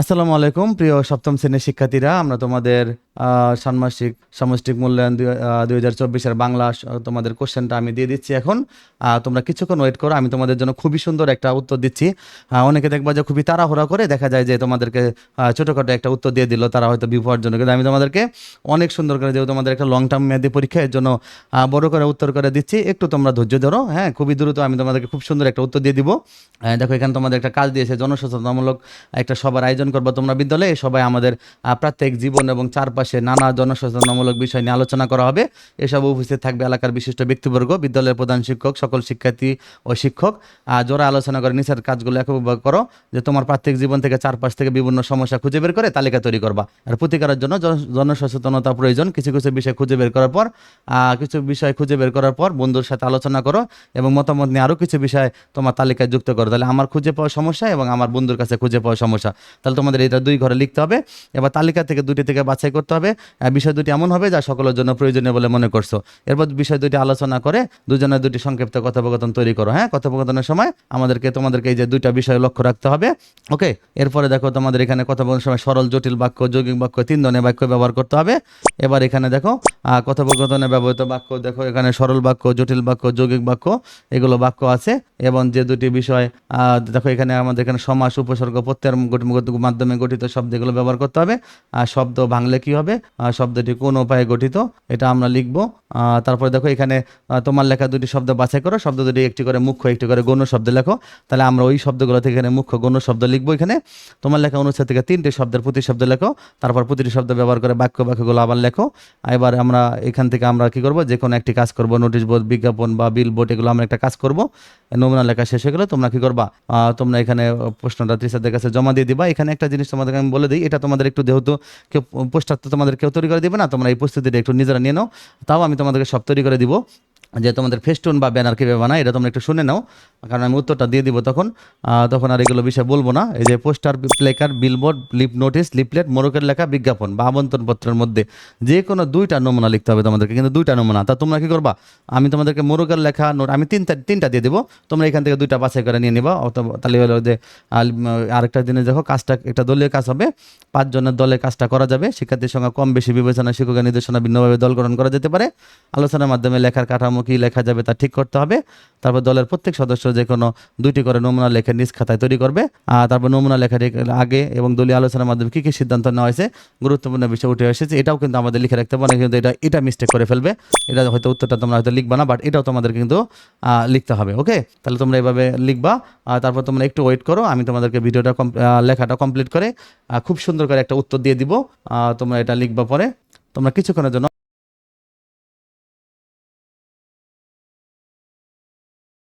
আসসালামু আলাইকুম, প্রিয় সপ্তম শ্রেণির শিক্ষার্থীরা। আমরা তোমাদের ষান্মাসিক, সামষ্টিক মূল্যায়ন দুই হাজার চব্বিশের বাংলা তোমাদের কোশ্চেনটা আমি দিয়ে দিচ্ছি এখন। তোমরা কিছুক্ষণ ওয়েট করো, আমি তোমাদের জন্য খুবই সুন্দর একটা উত্তর দিচ্ছি। অনেকে দেখবা যে খুবই তাড়াহুড়া করে দেখা যায় যে তোমাদেরকে ছোটোখাটো একটা উত্তর দিয়ে দিল, তারা হয়তো বিপর জন্য। কিন্তু আমি তোমাদেরকে অনেক সুন্দর করে যেহেতু তোমাদের একটা লং টার্ম মেয়াদি পরীক্ষা, এর জন্য বড় করে উত্তর করে দিচ্ছি। একটু তোমরা ধৈর্য ধরো হ্যাঁ খুবই দ্রুত আমি তোমাদেরকে খুব সুন্দর একটা উত্তর দিয়ে দিব। দেখো, এখানে তোমাদের একটা কাজ দিয়েছে জনসচেতনামূলক একটা সবার আয়োজন করব। তোমরা বিদ্যালয়ে সবাই আমাদের প্রত্যেক জীবন এবং চারপাশে নানা জনসচেতনামূলক বিষয় নিয়ে আলোচনা করা হবে। এসব উপস্থিত থাকবে এলাকার বিশিষ্ট ব্যক্তিবর্গ, বিদ্যালয়ের প্রধান শিক্ষক, সকল শিক্ষার্থী ও শিক্ষক। জোড়া আলোচনা করে, নিচের কাজগুলো একভাবে করো, যে তোমার প্রত্যেক জীবন থেকে চারপাশ থেকে বিভিন্ন সমস্যা খুঁজে বের করে তালিকা তৈরি করবা। আর প্রতিকারের জন্য জনসচেতনতা প্রয়োজন। কিছু কিছু বিষয় খুঁজে বের করার পর কিছু বিষয় খুঁজে বের করার পর বন্ধুর সাথে আলোচনা করো এবং মতামত নিয়ে আরও কিছু বিষয় তোমার তালিকায় যুক্ত করো। তাহলে আমার খুঁজে পাওয়া সমস্যা এবং আমার বন্ধুর কাছে খুঁজে পাওয়া সমস্যা। তাহলে তোমাদের এটা দুই ঘরে লিখতে হবে। এবার তালিকা থেকে দুটি থেকে বাছাই করতে হবে। বিষয় দুটি এমন হবে যা সকলের জন্য প্রয়োজনীয় বলে মনে করছ। এরপর বিষয় দুটি আলোচনা করে দুজনের দুটি সংক্ষিপ্ত কথোপকথন তৈরি করো। হ্যাঁ কথোপকথনের সময় আমাদেরকে, তোমাদেরকে এই যে দুইটা বিষয় লক্ষ্য রাখতে হবে। ওকে এরপরে দেখো তোমাদের এখানে কথোপকথনের সময় সরল, জটিল বাক্য, যৌগিক বাক্য, তিন ধরনের বাক্য ব্যবহার করতে হবে। এবার এখানে দেখো কথোপকথনে ব্যবহৃত বাক্য, দেখো এখানে সরল বাক্য, জটিল বাক্য, যৌগিক বাক্য, এগুলো বাক্য আছে। এবং যে দুটি বিষয় দেখো এখানে আমাদের এখানে সমাস, উপসর্গ প্রত্যয়ের মাধ্যমে গঠিত শব্দ এগুলো ব্যবহার করতে হবে। আর শব্দ ভাঙলে কি হবে? শব্দটি কোন উপায়ে গঠিত? এটা আমরা লিখব। তারপরে দেখো এখানে তোমার লেখা দুটি শব্দ বাছাই করো, শব্দ দুটি একটি করে মুখ্য, একটি করে গৌণ শব্দ লেখো। তাহলে আমরা ওই শব্দগুলো থেকে এখানে মুখ্য, গৌণ শব্দ লিখব এখানে। তোমার লেখা অনুচ্ছেদ থেকে তিনটি শব্দের প্রতি শব্দ লেখো, তারপর প্রতিটি শব্দ ব্যবহার করে বাক্য বাক্যগুলো আবার লেখো। এবার আমরা এখান থেকে আমরা কি করব? যে কোনো একটি কাজ করব, নোটিশ বোর্ড, বিজ্ঞাপন বা বিল বোর্ড, এগুলো আমরা একটা কাজ করব। নমুনা লেখা শেষ হয়ে গেলে তোমরা কি করবা? তোমরা এখানে প্রশ্নটা টিচারদের কাছে জমা দিয়ে দিবা। এখানে একটা জিনিস তোমাদেরকে আমি বলে দিই, এটা তোমাদের একটু যেহেতু কেউ, পোস্টার তো তোমাদের কেউ তৈরি করে দিবে না, তোমরা এই প্রস্তুতিটা একটু নিজেরা নিয়ে নাও। তাও আমি তোমাদেরকে সব তৈরি করে দিব। যে তোমাদের ফেস্টুন বা ব্যানার কীভাবে বানায়, এটা তোমরা একটু শুনে নাও। কারণ আমি উত্তরটা দিয়ে দিব তখন। তখন আর এগুলো বিষয়ে বলব না। এই যে পোস্টার প্লেকার বিলবোর্ড লিপ নোটিশ লিপলেট মোরকের লেখা, বিজ্ঞাপন বা আমন্ত্রণপত্রের মধ্যে যে কোনো দুইটা নমুনা লিখতে হবে তোমাদেরকে। কিন্তু দুইটা নমুনা, তা তোমরা কি করবা? আমি তোমাদেরকে মোরকের লেখা নোট আমি তিনটা তিনটা দিয়ে দেবো। তোমরা এখান থেকে দুইটা বাছাই করে নিয়ে নিবা। অথবা তাহলে হলো যে আরেকটা দিনে দেখো, কাজটা, একটা দলীয় কাজ হবে। পাঁচজনের দলে কাজটা করা যাবে। শিক্ষার্থীর সংখ্যা কম বেশি বিবেচনা শিক্ষকের নির্দেশনা ভিন্নভাবে দল গঠন করা যেতে পারে। আলোচনার মাধ্যমে লেখার কাঠামো কি লেখা যাবে তা ঠিক করতে হবে। তারপর দলের প্রত্যেক সদস্য যে কোনো দুইটি করে নমুনা লেখে নিজ খাতায় তৈরি করবে। আর তারপর নমুনা লেখাটি আগে এবং দলীয় আলোচনার মাধ্যমে কী কী সিদ্ধান্ত নেওয়া হয়েছে, গুরুত্বপূর্ণ বিষয় উঠে এসেছে, এটাও কিন্তু আমাদের লিখে রাখতে পারে কিন্তু এটা এটা মিস্টেক করে ফেলবে। এটা হয়তো উত্তরটা তোমরা হয়তো লিখবা না বাট এটাও তোমাদের কিন্তু লিখতে হবে ওকে তাহলে তোমরা এভাবে লিখবা। আর তারপর তোমরা একটু ওয়েট করো, আমি তোমাদেরকে ভিডিওটা লেখাটা কমপ্লিট করে খুব সুন্দর করে একটা উত্তর দিয়ে দিব। তোমরা এটা লিখবা পরে। তোমরা কিছুক্ষণের জন্য